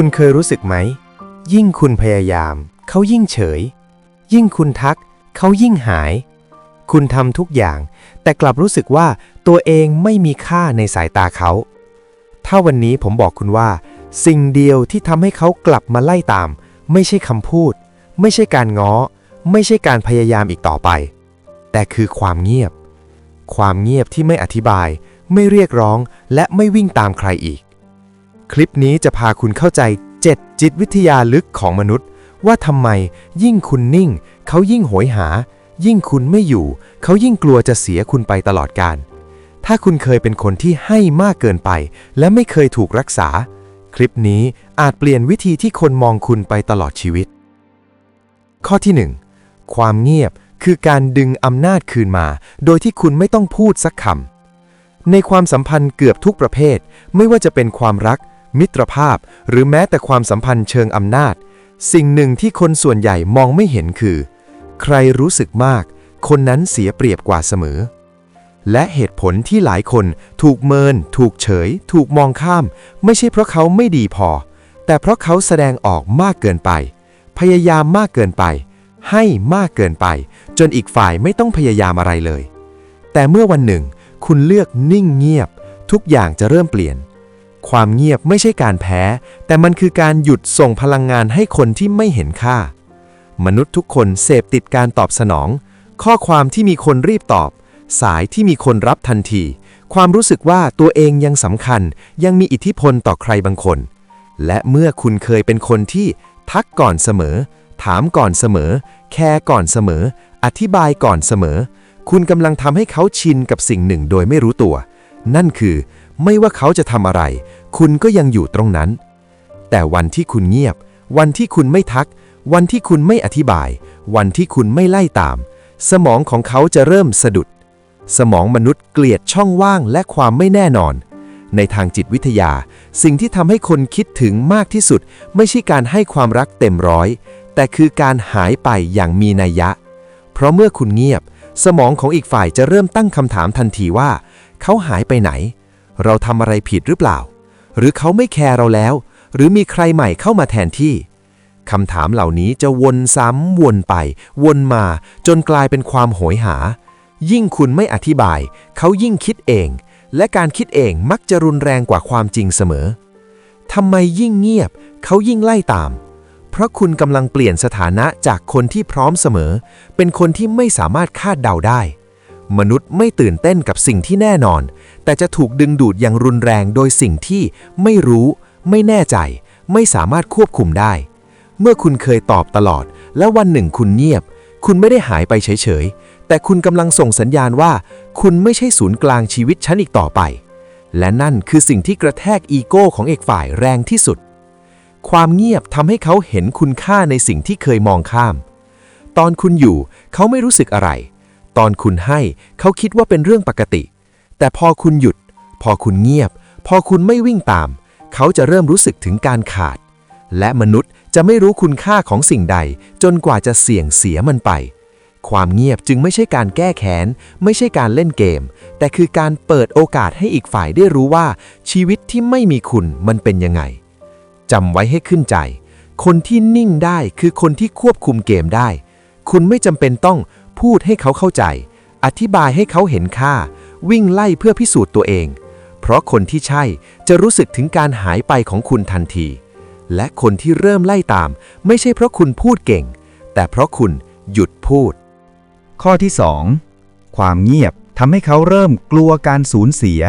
คุณเคยรู้สึกไหม ยิ่งคุณพยายาม เขายิ่งเฉย ยิ่งคุณทัก เขายิ่งหาย คุณทำทุกอย่าง แต่กลับรู้สึกว่าตัวเองไม่มีค่าในสายตาเขา ถ้าวันนี้ผมบอกคุณว่า สิ่งเดียวที่ทำให้เขากลับมาไล่ตาม ไม่ใช่คำพูด ไม่ใช่การง้อ ไม่ใช่การพยายามอีกต่อไป แต่คือความเงียบ ความเงียบที่ไม่อธิบาย ไม่เรียกร้องและไม่วิ่งตามใครอีก คลิปนี้จะพาคุณเข้าใจ 7 จิตวิทยาลึกของมนุษย์ ว่าทำไมยิ่งคุณนิ่ง เขายิ่งโหยหา ยิ่งคุณไม่อยู่ เขายิ่งกลัวจะเสียคุณไปตลอดกาลถ้าคุณเคยเป็นคนที่ให้มากเกินไป และไม่เคยถูกรักษา คลิปนี้อาจเปลี่ยนวิธีที่คนมองคุณไปตลอดชีวิต ข้อที่ 1 ความเงียบคือการดึงอำนาจคืนมา โดยที่คุณไม่ต้องพูดสักคำในความสัมพันธ์เกือบทุกประเภท ไม่ว่าจะเป็นความรัก มิตรภาพ หรือแม้แต่ความสัมพันธ์เชิงอำนาจ สิ่งหนึ่งที่คนส่วนใหญ่มองไม่เห็นคือ ใครรู้สึกมาก คนนั้นเสียเปรียบกว่าเสมอ และเหตุผลที่หลายคนถูกเมิน ถูกเฉย ถูกมองข้าม ไม่ใช่เพราะเขาไม่ดีพอ แต่เพราะเขาแสดงออกมากเกินไป พยายามมากเกินไป ให้มากเกินไป จนอีกฝ่ายไม่ต้องพยายามอะไรเลย แต่เมื่อวันหนึ่ง คุณเลือกนิ่งเงียบ ทุกอย่างจะเริ่มเปลี่ยน ความเงียบไม่ใช่การแพ้ แต่มันคือการหยุดส่งพลังงานให้คนที่ไม่เห็นค่า มนุษย์ทุกคนเสพติดการตอบสนอง ข้อความที่มีคนรีบตอบ สายที่มีคนรับทันที ความรู้สึกว่าตัวเองยังสำคัญ ยังมีอิทธิพลต่อใครบางคน และเมื่อคุณเคยเป็นคนที่ทักก่อนเสมอ ถามก่อนเสมอ แคร์ก่อนเสมอ อธิบายก่อนเสมอ คุณกำลังทำให้เขาชินกับสิ่งหนึ่งโดยไม่รู้ตัว นั่นคือ ไม่ว่าเขาจะทำอะไร คุณก็ยังอยู่ตรงนั้น แต่วันที่คุณเงียบ วันที่คุณไม่ทัก วันที่คุณไม่อธิบาย วันที่คุณไม่ไล่ตาม สมองของเขาจะเริ่มสะดุด สมองมนุษย์เกลียดช่องว่างและความไม่แน่นอน ในทางจิตวิทยา สิ่งที่ทำให้คนคิดถึงมากที่สุด ไม่ใช่การให้ความรักเต็มร้อย แต่คือการหายไปอย่างมีนัยยะ เพราะเมื่อคุณเงียบ สมองของอีกฝ่ายจะเริ่มตั้งคำถามทันทีว่า เขาหายไปไหน เราทำอะไรผิดหรือเปล่า หรือเขาไม่แคร์เราแล้ว หรือมีใครใหม่เข้ามาแทนที่คำถามเหล่านี้จะวนซ้ำวนไป วนมาจนกลายเป็นความโหยหา ยิ่งคุณไม่อธิบาย เขายิ่งคิดเอง และการคิดเองมักจะรุนแรงกว่าความจริงเสมอทำไมยิ่งเงียบ เขายิ่งไล่ตาม เพราะคุณกำลังเปลี่ยนสถานะจากคนที่พร้อมเสมอ เป็นคนที่ไม่สามารถคาดเดาได้ มนุษย์ไม่ตื่นเต้นกับสิ่งที่แน่นอน แต่จะถูกดึงดูดอย่างรุนแรงโดยสิ่งที่ไม่รู้ ไม่แน่ใจ ไม่สามารถควบคุมได้ เมื่อคุณเคยตอบตลอด และวันหนึ่งคุณเงียบ คุณไม่ได้หายไปเฉยๆ แต่คุณกำลังส่งสัญญาณว่า คุณไม่ใช่ศูนย์กลางชีวิตฉันอีกต่อไป และนั่นคือสิ่งที่กระแทกอีโก้ของเอกฝ่ายแรงที่สุด ความเงียบทำให้เขาเห็นคุณค่าในสิ่งที่เคยมองข้าม ตอนคุณอยู่เขาไม่รู้สึกอะไร ตอนคุณให้ เขาคิดว่าเป็นเรื่องปกติ แต่พอคุณหยุด พอคุณเงียบ พอคุณไม่วิ่งตาม เขาจะเริ่มรู้สึกถึงการขาด และมนุษย์จะไม่รู้คุณค่าของสิ่งใด จนกว่าจะเสี่ยงเสียมันไป ความเงียบจึงไม่ใช่การแก้แค้น ไม่ใช่การเล่นเกม แต่คือการเปิดโอกาสให้อีกฝ่ายได้รู้ว่า ชีวิตที่ไม่มีคุณมันเป็นยังไงจำไว้ให้ขึ้นใจ คนที่นิ่งได้คือคนที่ควบคุมเกมได้ คุณไม่จำเป็นต้อง พูดให้เขาเข้าใจ อธิบายให้เขาเห็นค่า วิ่งไล่เพื่อพิสูจน์ตัวเอง เพราะคนที่ใช่จะรู้สึกถึงการหายไปของคุณทันที และคนที่เริ่มไล่ตาม ไม่ใช่เพราะคุณพูดเก่ง แต่เพราะคุณหยุดพูด ข้อที่ 2 ความเงียบทำให้เขาเริ่มกลัวการสูญเสีย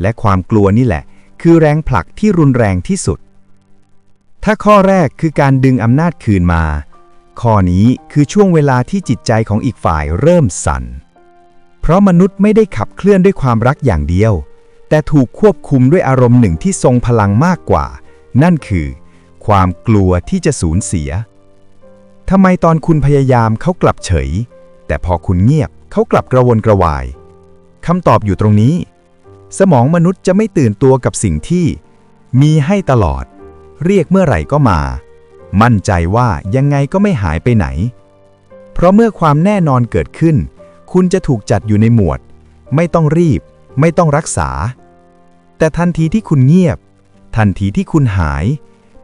และความกลัวนี่แหละ คือแรงผลักที่รุนแรงที่สุด ถ้าข้อแรกคือการดึงอำนาจคืนมา ข้อนี้คือช่วงเวลาที่จิตใจของอีกฝ่ายเริ่มสั่น เพราะมนุษย์ไม่ได้ขับเคลื่อนด้วยความรักอย่างเดียว แต่ถูกควบคุมด้วยอารมณ์หนึ่งที่ทรงพลังมากกว่า นั่นคือ ความกลัวที่จะสูญเสียทำไมตอนคุณพยายามเขากลับเฉย แต่พอคุณเงียบเขากลับกระวนกระวายคำตอบอยู่ตรงนี้ สมองมนุษย์จะไม่ตื่นตัวกับสิ่งที่ มีให้ตลอด เรียกเมื่อไหร่ก็มา มั่นใจว่ายังไงก็ไม่หายไปไหน เพราะเมื่อความแน่นอนเกิดขึ้น คุณจะถูกจัดอยู่ในหมวด ไม่ต้องรีบ ไม่ต้องรักษา แต่ทันทีที่คุณเงียบ ทันทีที่คุณหาย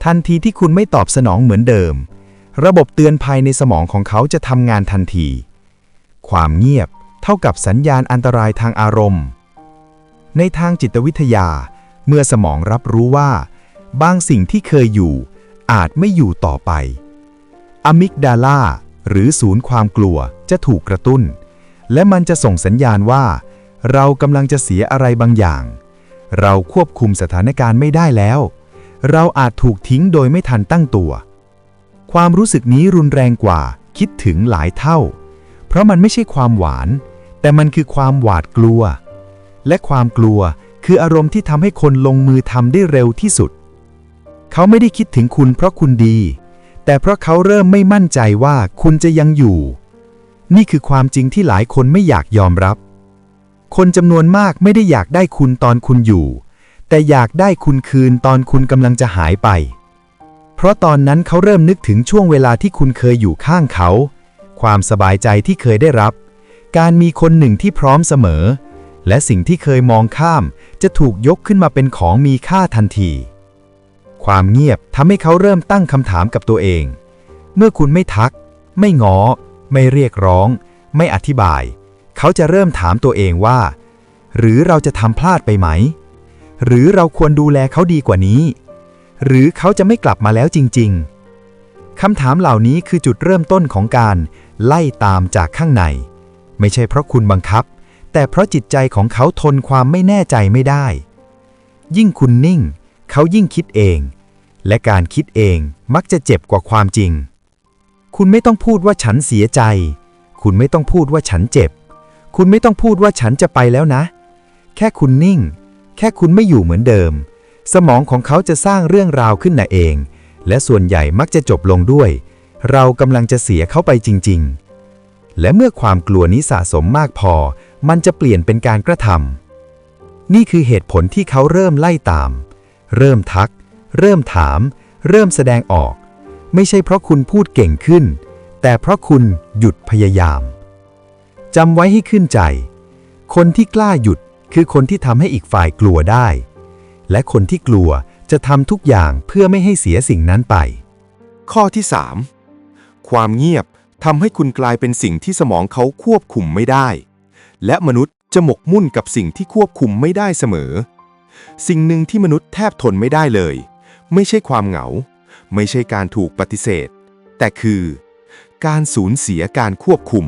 ทันทีที่คุณไม่ตอบสนองเหมือนเดิม ระบบเตือนภัยในสมองของเขาจะทำงานทันที ความเงียบเท่ากับสัญญาณอันตรายทางอารมณ์ ในทางจิตวิทยา เมื่อสมองรับรู้ว่า บางสิ่งที่เคยอยู่ อาจไม่อยู่ต่อไป อะมิกดาลาหรือศูนย์ความกลัวจะถูกกระตุ้น และมันจะส่งสัญญาณว่า เรากำลังจะเสียอะไรบางอย่าง เราควบคุมสถานการณ์ไม่ได้แล้ว เราอาจถูกทิ้งโดยไม่ทันตั้งตัว ความรู้สึกนี้รุนแรงกว่าคิดถึงหลายเท่า เพราะมันไม่ใช่ความหวาน แต่มันคือความหวาดกลัว และความกลัวคืออารมณ์ที่ทำให้คนลงมือทำได้เร็วที่สุด เขาไม่ได้คิดถึงคุณเพราะคุณดี แต่เพราะเขาเริ่มไม่มั่นใจว่าคุณจะยังอยู่ นี่คือความจริงที่หลายคนไม่อยากยอมรับ คนจำนวนมากไม่ได้อยากได้คุณตอนคุณอยู่ แต่อยากได้คุณคืนตอนคุณกำลังจะหายไป เพราะตอนนั้นเขาเริ่มนึกถึงช่วงเวลาที่คุณเคยอยู่ข้างเขา ความสบายใจที่เคยได้รับ การมีคนหนึ่งที่พร้อมเสมอ และสิ่งที่เคยมองข้ามจะถูกยกขึ้นมาเป็นของมีค่าทันที ความเงียบทำให้เขาเริ่มตั้งคำถามกับตัวเอง เมื่อคุณไม่ทัก ไม่ง้อไม่เรียกร้อง ไม่อธิบาย เขาจะเริ่มถามตัวเองว่า หรือเราจะทำพลาดไปไหม หรือเราควรดูแลเขาดีกว่านี้ หรือเขาจะไม่กลับมาแล้วจริง ๆคำถามเหล่านี้คือจุดเริ่มต้นของการไล่ตามจากข้างใน ไม่ใช่เพราะคุณบังคับ แต่เพราะจิตใจของเขาทนความไม่แน่ใจไม่ได้ ยิ่งคุณนิ่ง เขายิ่งคิดเอง และการคิดเองมักจะเจ็บกว่าความจริง คุณไม่ต้องพูดว่าฉันเสียใจ คุณไม่ต้องพูดว่าฉันเจ็บ คุณไม่ต้องพูดว่าฉันจะไปแล้วนะ แค่คุณนิ่ง แค่คุณไม่อยู่เหมือนเดิม สมองของเขาจะสร้างเรื่องราวขึ้นน่ะเอง และส่วนใหญ่มักจะจบลงด้วย เรากำลังจะเสียเขาไปจริง ๆ และเมื่อความกลัวนี้สะสมมากพอ มันจะเปลี่ยนเป็นการกระทำนี่คือเหตุผลที่เขาเริ่มไล่ตาม เริ่มทัก เริ่มถาม เริ่มแสดงออก ไม่ใช่เพราะคุณพูดเก่งขึ้น แต่เพราะคุณหยุดพยายามจำไว้ให้ขึ้นใจ คนที่กล้าหยุดคือคนที่ทำให้อีกฝ่ายกลัวได้ และคนที่กลัวจะทำทุกอย่างเพื่อไม่ให้เสียสิ่งนั้นไป ข้อที่ 3 ความเงียบทำให้คุณกลายเป็นสิ่งที่สมองเขาควบคุมไม่ได้ และมนุษย์จะหมกมุ่นกับสิ่งที่ควบคุมไม่ได้เสมอ สิ่งหนึ่งที่มนุษย์แทบทนไม่ได้เลย ไม่ใช่ความเหงา ไม่ใช่การถูกปฏิเสธ แต่คือ การสูญเสียการควบคุม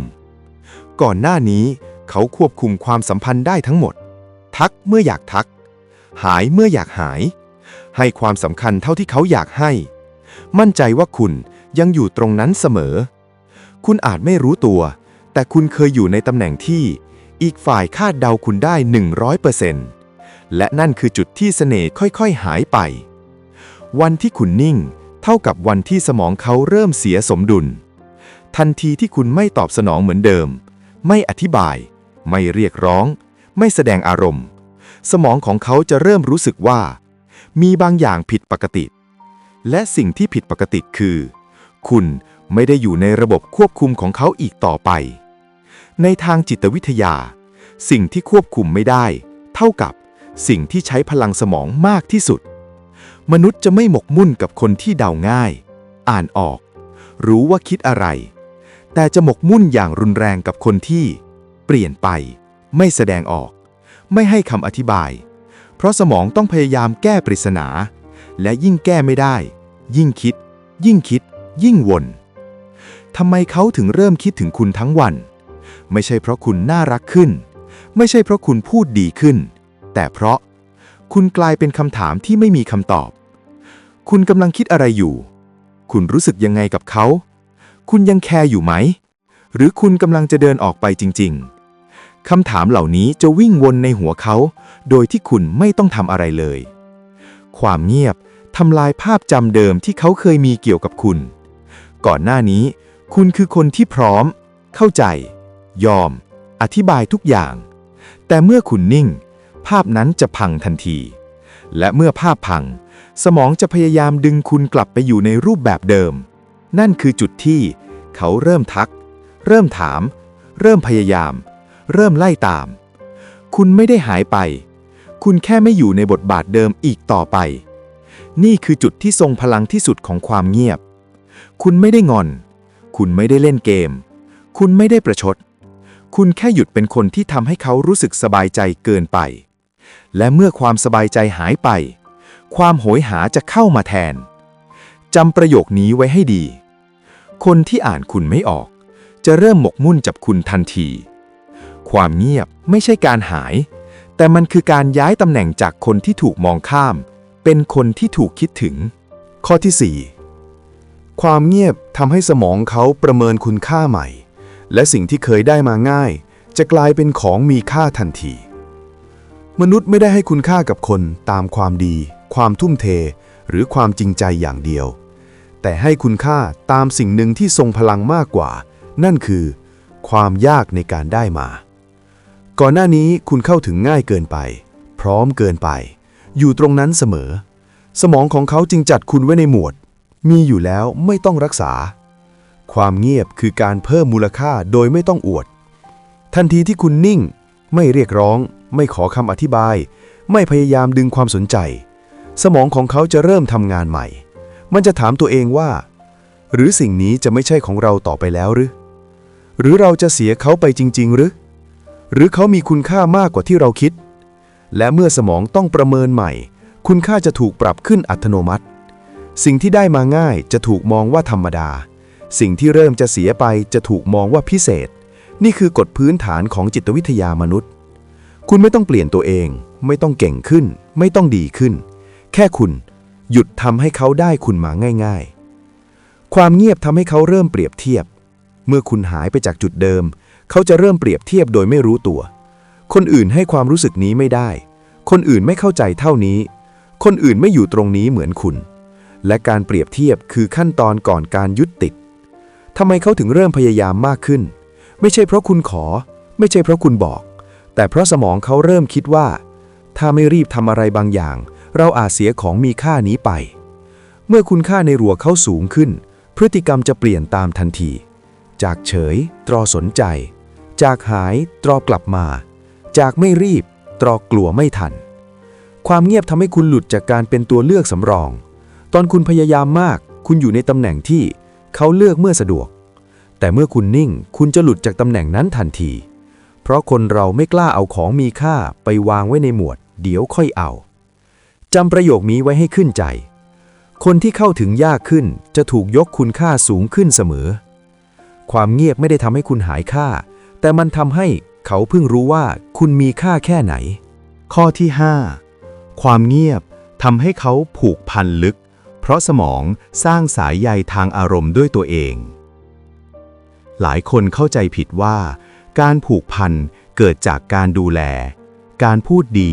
ก่อนหน้านี้เขาควบคุมความสัมพันธ์ได้ทั้งหมด ทักเมื่ออยากทัก หายเมื่ออยากหาย ให้ความสำคัญเท่าที่เขาอยากให้ มั่นใจว่าคุณยังอยู่ตรงนั้นเสมอ คุณอาจไม่รู้ตัว แต่คุณเคยอยู่ในตำแหน่งที่อีกฝ่ายคาดเดาคุณได้ 100% และนั่นคือจุดที่เสน่ห์ค่อยๆ หายไป วันที่คุณนิ่ง เท่ากับวันที่สมองเขาเริ่มเสียสมดุล ทันทีที่คุณไม่ตอบสนองเหมือนเดิม ไม่อธิบาย ไม่เรียกร้อง ไม่แสดงอารมณ์ สมองของเขาจะเริ่มรู้สึกว่า มีบางอย่างผิดปกติ และสิ่งที่ผิดปกติคือ คุณไม่ได้อยู่ในระบบควบคุมของเขาอีกต่อไป ในทางจิตวิทยา สิ่งที่ควบคุมไม่ได้ เท่ากับ สิ่งที่ใช้พลังสมองมากที่สุด มนุษย์จะไม่หมกมุ่นกับคนที่เดาง่าย อ่านออก รู้ว่าคิดอะไร แต่จะหมกมุ่นอย่างรุนแรงกับคนที่ เปลี่ยนไป ไม่แสดงออก ไม่ให้คำอธิบาย เพราะสมองต้องพยายามแก้ปริศนา และยิ่งแก้ไม่ได้ ยิ่งคิด ยิ่งคิด ยิ่งวนทำไมเขาถึงเริ่มคิดถึงคุณทั้งวัน ไม่ใช่เพราะคุณน่ารักขึ้น ไม่ใช่เพราะคุณพูดดีขึ้น แต่เพราะ คุณกลายเป็นคำถามที่ไม่มีคำตอบ คุณกำลังคิดอะไรอยู่ คุณรู้สึกยังไงกับเขา คุณยังแคร์อยู่ไหม หรือคุณกำลังจะเดินออกไปจริง ๆคำถามเหล่านี้จะวิ่งวนในหัวเขา โดยที่คุณไม่ต้องทำอะไรเลย ความเงียบทำลายภาพจำเดิมที่เขาเคยมีเกี่ยวกับคุณ ก่อนหน้านี้ คุณคือคนที่พร้อม เข้าใจ ยอม อธิบายทุกอย่าง แต่เมื่อคุณนิ่ง ภาพนั้นจะพังทันที และเมื่อภาพพัง สมองจะพยายามดึงคุณกลับไปอยู่ในรูปแบบเดิม นั่นคือจุดที่ เขาเริ่มทัก เริ่มถาม เริ่มพยายาม เริ่มไล่ตาม คุณไม่ได้หายไป คุณแค่ไม่อยู่ในบทบาทเดิมอีกต่อไป นี่คือจุดที่ทรงพลังที่สุดของความเงียบ คุณไม่ได้งอน คุณไม่ได้เล่นเกม คุณไม่ได้ประชดคุณแค่หยุดเป็นคนที่ทำให้เขารู้สึกสบายใจเกินไป และเมื่อความสบายใจหายไป ความโหยหาจะเข้ามาแทนจำประโยคนี้ไว้ให้ดี คนที่อ่านคุณไม่ออก จะเริ่มหมกมุ่นจับคุณทันที ความเงียบไม่ใช่การหาย แต่มันคือการย้ายตำแหน่งจากคนที่ถูกมองข้าม เป็นคนที่ถูกคิดถึง ข้อที่ 4 ความเงียบทำให้สมองเขาประเมินคุณค่าใหม่ และสิ่งที่เคยได้มาง่าย จะกลายเป็นของมีค่าทันที มนุษย์ไม่ได้ให้คุณค่ากับคนตามความดี ความทุ่มเท หรือความจริงใจอย่างเดียว แต่ให้คุณค่าตามสิ่งหนึ่งที่ทรงพลังมากกว่า นั่นคือ ความยากในการได้มา ก่อนหน้านี้คุณเข้าถึงง่ายเกินไป พร้อมเกินไป อยู่ตรงนั้นเสมอ สมองของเขาจึงจัดคุณไว้ในหมวด มีอยู่แล้วไม่ต้องรักษา ความเงียบคือการเพิ่มมูลค่าโดยไม่ต้องอวด ทันทีที่คุณนิ่ง ไม่เรียกร้อง ไม่ขอคำอธิบาย ไม่พยายามดึงความสนใจ สมองของเขาจะเริ่มทำงานใหม่ มันจะถามตัวเองว่า หรือสิ่งนี้จะไม่ใช่ของเราต่อไปแล้วหรือ หรือเราจะเสียเขาไปจริง ๆ หรือ หรือเขามีคุณค่ามากกว่าที่เราคิด และเมื่อสมองต้องประเมินใหม่ คุณค่าจะถูกปรับขึ้นอัตโนมัติ สิ่งที่ได้มาง่ายจะถูกมองว่าธรรมดา สิ่งที่เริ่มจะเสียไปจะถูกมองว่าพิเศษ นี่คือกฎพื้นฐานของจิตวิทยามนุษย์ คุณไม่ต้องเปลี่ยนตัวเอง ไม่ต้องเก่งขึ้น ไม่ต้องดีขึ้น แค่คุณ หยุดทำให้เขาได้คุณมาง่าย ๆ ความเงียบทำให้เขาเริ่มเปรียบเทียบ เมื่อคุณหายไปจากจุดเดิม เขาจะเริ่มเปรียบเทียบโดยไม่รู้ตัว คนอื่นให้ความรู้สึกนี้ไม่ได้ คนอื่นไม่เข้าใจเท่านี้ คนอื่นไม่อยู่ตรงนี้เหมือนคุณ และการเปรียบเทียบคือขั้นตอนก่อนการยึดติดทำไมเขาถึงเริ่มพยายามมากขึ้น ไม่ใช่เพราะคุณขอ ไม่ใช่เพราะคุณบอก แต่เพราะสมองเขาเริ่มคิดว่า ถ้าไม่รีบทำอะไรบางอย่าง เราอาจเสียของมีค่านี้ไป เมื่อคุณค่าในรัวเขาสูงขึ้น พฤติกรรมจะเปลี่ยนตามทันที จากเฉย ตรอสนใจ จากหาย ตรอกลับมา จากไม่รีบ ตรอกลัวไม่ทัน ความเงียบทำให้คุณหลุดจากการเป็นตัวเลือกสำรอง ตอนคุณพยายามมาก คุณอยู่ในตำแหน่งที่เขาเลือกเมื่อสะดวก แต่เมื่อคุณนิ่ง คุณจะหลุดจากตำแหน่งนั้นทันที ราะคนเราไม่กล้าเอาของมีค่าไปวางไว้ในหมวด เดี๋ยวค่อยเอาจำประโยคนี้ไว้ให้ขึ้นใจ คนที่เข้าถึงยากขึ้นจะถูกยกคุณค่าสูงขึ้นเสมอ ความเงียบไม่ได้ทำให้คุณหายค่า แต่มันทำให้เขาเพิ่งรู้ว่าคุณมีค่าแค่ไหน ข้อที่ 5 ความเงียบทำให้เขาผูกพันลึก เพราะสมองสร้างสายใยทางอารมณ์ด้วยตัวเอง หลายคนเข้าใจผิดว่า การผูกพันเกิดจากการดูแล การพูดดี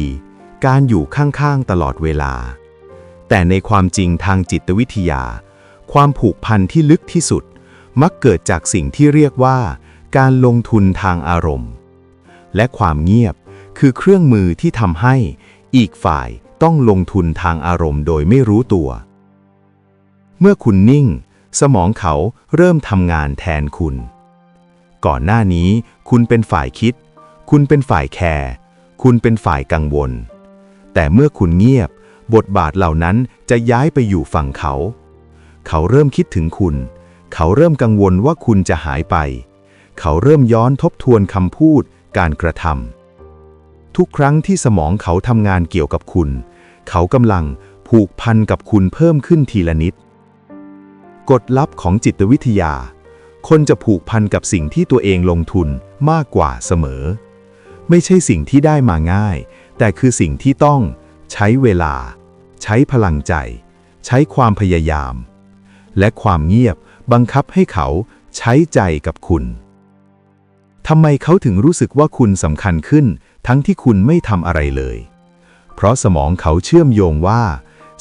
การอยู่ข้างๆตลอดเวลา แต่ในความจริงทางจิตวิทยา ความผูกพันที่ลึกที่สุด มักเกิดจากสิ่งที่เรียกว่า การลงทุนทางอารมณ์ และความเงียบคือเครื่องมือที่ทำให้อีกฝ่ายต้องลงทุนทางอารมณ์โดยไม่รู้ตัว เมื่อคุณนิ่ง สมองเขาเริ่มทำงานแทนคุณ ก่อนหน้านี้ คุณเป็นฝ่ายคิด คุณเป็นฝ่ายแคร์คุณเป็นฝ่ายกังวล แต่เมื่อคุณเงียบ บทบาทเหล่านั้นจะย้ายไปอยู่ฝั่งเขา เขาเริ่มคิดถึงคุณ เขาเริ่มกังวลว่าคุณจะหายไป เขาเริ่มย้อนทบทวนคำพูด การกระทำทุกครั้งที่สมองเขาทำงานเกี่ยวกับคุณ เขากำลังผูกพันกับคุณเพิ่มขึ้นทีละนิด กฎลับของจิตวิทยา คนจะผูกพันกับสิ่งที่ตัวเองลงทุนมากกว่าเสมอ ไม่ใช่สิ่งที่ได้มาง่าย แต่คือสิ่งที่ต้องใช้เวลา ใช้พลังใจ ใช้ความพยายาม และความเงียบบังคับให้เขาใช้ใจกับคุณทำไมเขาถึงรู้สึกว่าคุณสำคัญขึ้น ทั้งที่คุณไม่ทำอะไรเลย เพราะสมองเขาเชื่อมโยงว่า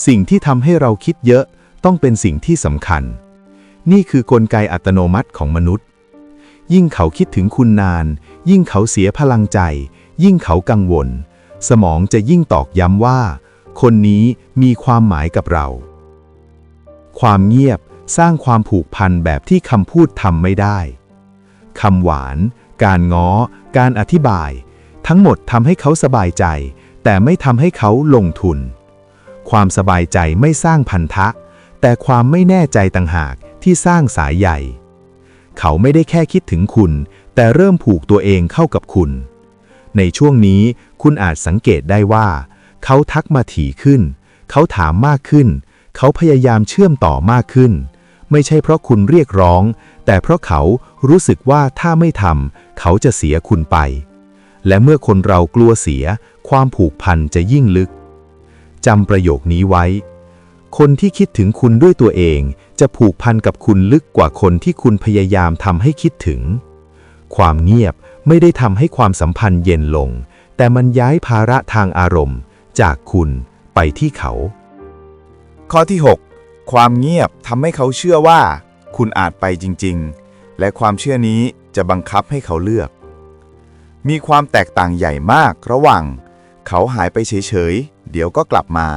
สิ่งที่ทำให้เราคิดเยอะต้องเป็นสิ่งที่สำคัญ นี่คือกลไกอัตโนมัติของมนุษย์ ยิ่งเขาคิดถึงคุณนาน ยิ่งเขาเสียพลังใจ ยิ่งเขากังวล สมองจะยิ่งตอกย้ำว่า คนนี้มีความหมายกับเรา ความเงียบสร้างความผูกพันแบบที่คำพูดทำไม่ได้คำหวาน การง้อ การอธิบาย ทั้งหมดทำให้เขาสบายใจ แต่ไม่ทำให้เขาลงทุน ความสบายใจไม่สร้างพันธะ แต่ความไม่แน่ใจต่างหาก ที่สร้างสายใหญ่ เขาไม่ได้แค่คิดถึงคุณ แต่เริ่มผูกตัวเองเข้ากับคุณ ในช่วงนี้คุณอาจสังเกตได้ว่า เขาทักมาถี่ขึ้น เขาถามมากขึ้น เขาพยายามเชื่อมต่อมากขึ้น ไม่ใช่เพราะคุณเรียกร้อง แต่เพราะเขารู้สึกว่าถ้าไม่ทำเขาจะเสียคุณไป และเมื่อคนเรากลัวเสีย ความผูกพันจะยิ่งลึกจำประโยคนี้ไว้ คนที่คิดถึงคุณด้วยตัวเอง จะผูกพันกับคุณลึกกว่าคนที่คุณพยายามทำให้คิดถึง ความเงียบไม่ได้ทำให้ความสัมพันธ์เย็นลง แต่มันย้ายภาระทางอารมณ์ จากคุณไปที่เขา ข้อที่ 6 ความเงียบทำให้เขาเชื่อว่า คุณอาจไปจริง ๆ และความเชื่อนี้จะบังคับให้เขาเลือก มีความแตกต่างใหญ่มากระหว่าง เขาหายไปเฉยๆ เดี๋ยวก็กลับมา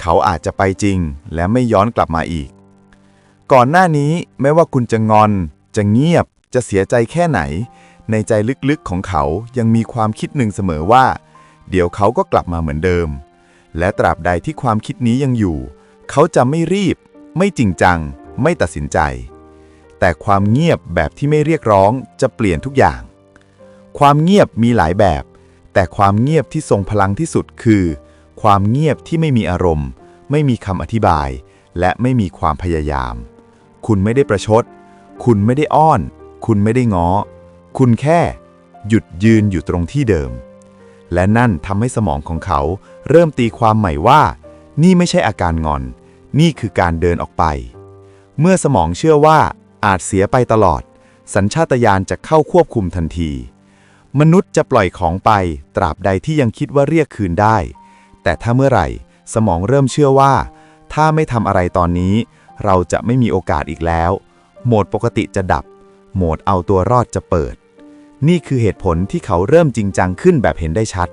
เขาอาจจะไปจริง และไม่ย้อนกลับมาอีก ก่อนหน้านี้ไม่ว่าคุณจะงอน จะเงียบ จะเสียใจแค่ไหน ในใจลึกๆของเขายังมีความคิดหนึ่งเสมอว่า เดี๋ยวเขาก็กลับมาเหมือนเดิม และตราบใดที่ความคิดนี้ยังอยู่ เขาจะไม่รีบ ไม่จริงจัง ไม่ตัดสินใจ แต่ความเงียบแบบที่ไม่เรียกร้องจะเปลี่ยนทุกอย่าง ความเงียบมีหลายแบบ แต่ความเงียบที่ทรงพลังที่สุดคือ ความเงียบที่ไม่มีอารมณ์ ไม่มีคำอธิบาย และไม่มีความพยายาม คุณไม่ได้ประชด คุณไม่ได้อ้อน คุณไม่ได้ง้อ คุณแค่ หยุดยืนอยู่ตรงที่เดิม และนั่นทำให้สมองของเขา เริ่มตีความใหม่ว่า นี่ไม่ใช่อาการงอน นี่คือการเดินออกไป เมื่อสมองเชื่อว่าอาจเสียไปตลอด สัญชาตญาณจะเข้าควบคุมทันที มนุษย์จะปล่อยของไป ตราบใดที่ยังคิดว่าเรียกคืนได้ แต่ถ้าเมื่อไหร่ สมองเริ่มเชื่อว่า ถ้าไม่ทำอะไรตอนนี้ เราจะไม่มีโอกาสอีกแล้ว โหมดปกติจะดับ โหมดเอาตัวรอดจะเปิด นี่คือเหตุผลที่เขาเริ่มจริงจังขึ้นแบบเห็นได้ชัด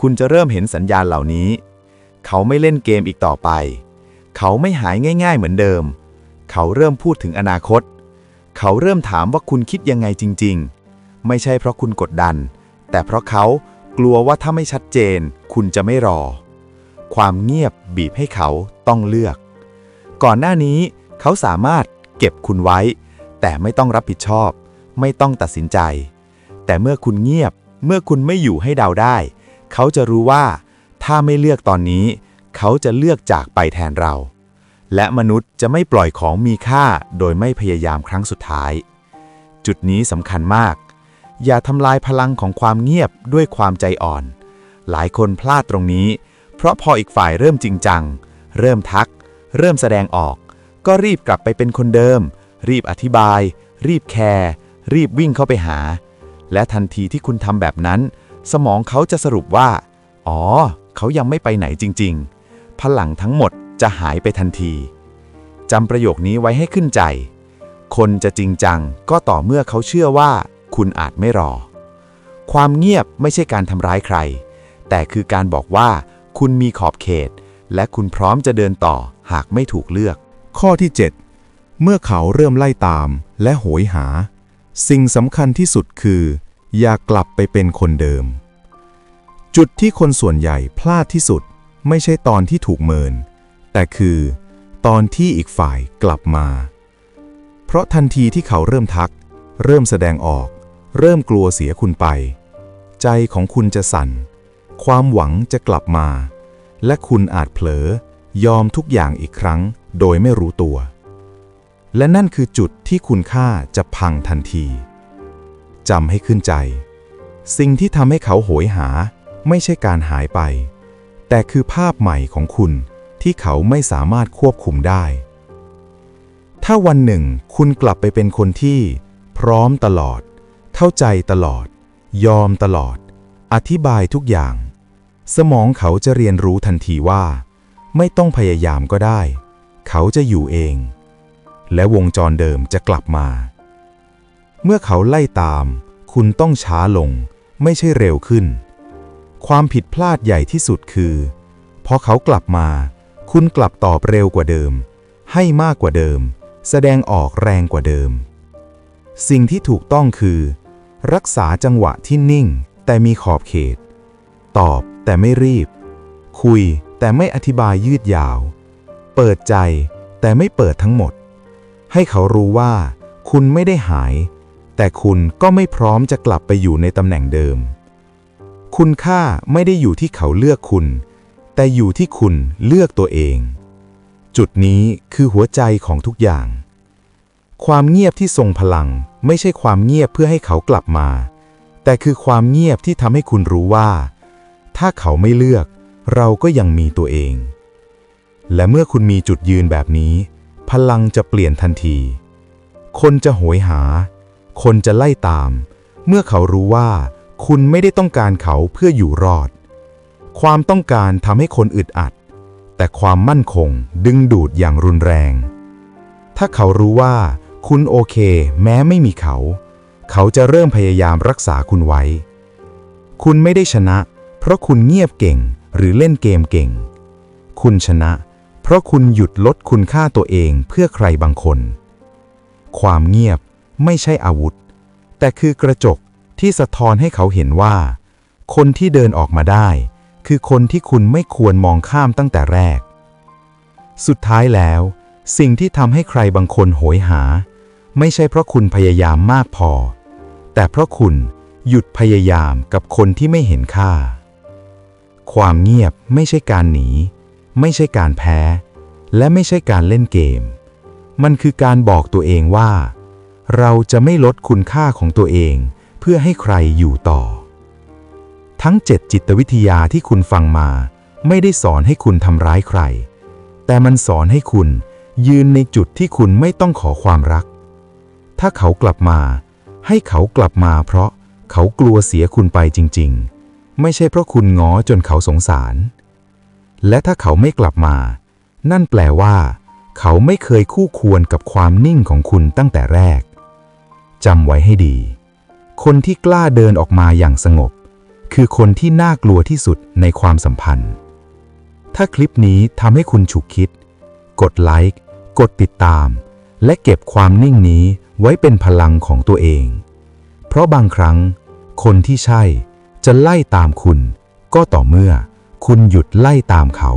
คุณจะเริ่มเห็นสัญญาณเหล่านี้ เขาไม่เล่นเกมอีกต่อไป เขาไม่หายง่าย ๆ เหมือนเดิม เขาเริ่มพูดถึงอนาคต เขาเริ่มถามว่าคุณคิดยังไงจริง ๆ ไม่ใช่เพราะคุณกดดัน แต่เพราะเขา กลัวว่าถ้าไม่ชัดเจน คุณจะไม่รอ ความเงียบบีบให้เขาต้องเลือก ก่อนหน้านี้เขาสามารถเก็บคุณไว้ แต่ไม่ต้องรับผิดชอบ ไม่ต้องตัดสินใจ แต่เมื่อคุณเงียบ เมื่อคุณไม่อยู่ให้เดาได้ เขาจะรู้ว่า ถ้าไม่เลือกตอนนี้ เขาจะเลือกจากไปแทนเรา และมนุษย์จะไม่ปล่อยของมีค่าโดยไม่พยายามครั้งสุดท้าย จุดนี้สำคัญมาก อย่าทำลายพลังของความเงียบด้วยความใจอ่อน หลายคนพลาดตรงนี้ เพราะพออีกฝ่ายเริ่มจริงจัง เริ่มทัก เริ่มแสดงออก ก็รีบกลับไปเป็นคนเดิม รีบอธิบาย รีบแคร์รีบวิ่งเข้าไปหา และทันทีที่คุณทำแบบนั้น สมองเขาจะสรุปว่า อ๋อ เขายังไม่ไปไหนจริง ๆ พลังทั้งหมดจะหายไปทันทีจำประโยคนี้ไว้ให้ขึ้นใจ คนจะจริงจังก็ต่อเมื่อเขาเชื่อว่า คุณอาจไม่รอ ความเงียบไม่ใช่การทำร้ายใคร แต่คือการบอกว่า คุณมีขอบเขต และคุณพร้อมจะเดินต่อหากไม่ถูกเลือก ข้อที่ 7 เมื่อเขาเริ่มไล่ตามและโหยหา สิ่งสำคัญที่สุดคือ อย่ากลับไปเป็นคนเดิม จุดที่คนส่วนใหญ่พลาดที่สุด ไม่ใช่ตอนที่ถูกเมิน แต่คือ ตอนที่อีกฝ่ายกลับมา เพราะทันทีที่เขาเริ่มทัก เริ่มแสดงออก เริ่มกลัวเสียคุณไป ใจของคุณจะสั่น ความหวังจะกลับมา และคุณอาจเผลอยอมทุกอย่างอีกครั้งโดยไม่รู้ตัว และนั่นคือจุดที่คุณค่าจะพังทันทีจำให้ขึ้นใจ สิ่งที่ทำให้เขาโหยหาไม่ใช่การหายไป แต่คือภาพใหม่ของคุณที่เขาไม่สามารถควบคุมได้ ถ้าวันหนึ่งคุณกลับไปเป็นคนที่ พร้อมตลอด เข้าใจตลอด ยอมตลอด อธิบายทุกอย่าง สมองเขาจะเรียนรู้ทันทีว่า ไม่ต้องพยายามก็ได้ เขาจะอยู่เอง และวงจรเดิมจะกลับมา เมื่อเขาไล่ตาม คุณต้องช้าลง ไม่ใช่เร็วขึ้น ความผิดพลาดใหญ่ที่สุดคือพอเขากลับมา คุณกลับตอบเร็วกว่าเดิม ให้มากกว่าเดิม แสดงออกแรงกว่าเดิม สิ่งที่ถูกต้องคือ รักษาจังหวะที่นิ่ง แต่มีขอบเขต ตอบแต่ไม่รีบ คุยแต่ไม่อธิบายยืดยาว เปิดใจแต่ไม่เปิดทั้งหมด ให้เขารู้ว่าคุณไม่ได้หาย แต่คุณก็ไม่พร้อมจะกลับไปอยู่ในตำแหน่งเดิม คุณค่าไม่ได้อยู่ที่เขาเลือกคุณ แต่อยู่ที่คุณเลือกตัวเอง จุดนี้คือหัวใจของทุกอย่าง ความเงียบที่ทรงพลัง ไม่ใช่ความเงียบเพื่อให้เขากลับมา แต่คือความเงียบที่ทำให้คุณรู้ว่า ถ้าเขาไม่เลือก เราก็ยังมีตัวเอง และเมื่อคุณมีจุดยืนแบบนี้ พลังจะเปลี่ยนทันที คนจะโหยหา คนจะไล่ตาม เมื่อเขารู้ว่า คุณไม่ได้ต้องการเขาเพื่ออยู่รอด ความต้องการทำให้คนอึดอัด แต่ความมั่นคงดึงดูดอย่างรุนแรง ถ้าเขารู้ว่า คุณโอเค แม้ไม่มีเขา เขาจะเริ่มพยายามรักษาคุณไว้ คุณไม่ได้ชนะ เพราะคุณเงียบเก่งหรือเล่นเกมเก่ง คุณชนะ เพราะคุณหยุดลดคุณค่าตัวเองเพื่อใครบางคน ความเงียบไม่ใช่อาวุธ แต่คือกระจกที่สะท้อนให้เขาเห็นว่า คนที่เดินออกมาได้ คือคนที่คุณไม่ควรมองข้ามตั้งแต่แรก สุดท้ายแล้ว สิ่งที่ทำให้ใครบางคนโหยหา ไม่ใช่เพราะคุณพยายามมากพอ แต่เพราะคุณหยุดพยายามกับคนที่ไม่เห็นค่า ความเงียบไม่ใช่การหนี ไม่ใช่การแพ้ และไม่ใช่การเล่นเกม มันคือการบอกตัวเองว่า เราจะไม่ลดคุณค่าของตัวเองเพื่อให้ใครอยู่ต่อ ทั้งเจ็ดจิตวิทยาที่คุณฟังมา ไม่ได้สอนให้คุณทำร้ายใคร แต่มันสอนให้คุณยืนในจุดที่คุณไม่ต้องขอความรัก ถ้าเขากลับมา ให้เขากลับมาเพราะเขากลัวเสียคุณไปจริง ๆ ไม่ใช่เพราะคุณง้อจนเขาสงสาร และถ้าเขาไม่กลับมา นั่นแปลว่า เขาไม่เคยคู่ควรกับความนิ่งของคุณตั้งแต่แรกจำไว้ให้ดี คนที่กล้าเดินออกมาอย่างสงบ คือคนที่น่ากลัวที่สุดในความสัมพันธ์ ถ้าคลิปนี้ทำให้คุณฉุกคิด กดไลค์ กดติดตาม และเก็บความนิ่งนี้ ไว้เป็นพลังของตัวเอง เพราะบางครั้ง คนที่ใช่จะไล่ตามคุณ ก็ต่อเมื่อคุณหยุดไล่ตามเขา